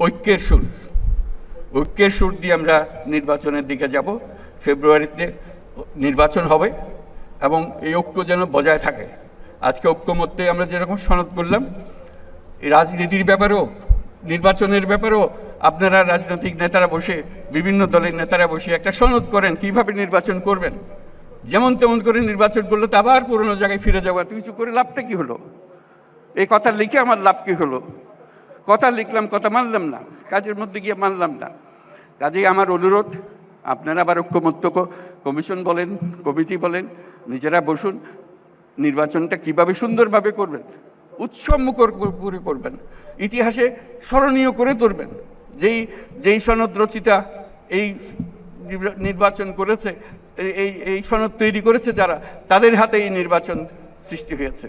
ঐক্যের সুর। ঐক্যের সুর দিয়ে আমরা নির্বাচনের দিকে যাব। ফেব্রুয়ারিতে নির্বাচন হবে এবং এই ঐক্য যেন বজায় থাকে। আজকে ঐক্য ঐক্যমত্যে আমরা যেরকম সনদ করলাম, রাজনীতির ব্যাপারেও, নির্বাচনের ব্যাপারেও আপনারা রাজনৈতিক নেতারা বসে, বিভিন্ন দলের নেতারা বসে একটা সনদ করেন কীভাবে নির্বাচন করবেন। যেমন তেমন করে নির্বাচন করলে তো আবার পুরনো জায়গায় ফিরে যাওয়া। কিছু করে লাভটা কি হলো? এই কথা লিখে আমার লাভ কি হলো? কথা লিখলাম, কথা মানলাম না। কাজের মধ্যে গিয়ে মানলাম না। কাজেই আমার অনুরোধ, আপনারা আবার ঐক্যমত্য কমিশন বলেন, কমিটি বলেন, নিজেরা বসুন, নির্বাচনটা কীভাবে সুন্দরভাবে করবেন উৎসবমুখর করে করবেন, ইতিহাসে স্মরণীয় করে তুলবেন। যেই যেই সনদ রচিতা এই নির্বাচন করেছে এই- এই এই সনদ তৈরি করেছে যারা, তাদের হাতে এই নির্বাচন সৃষ্টি হয়েছে।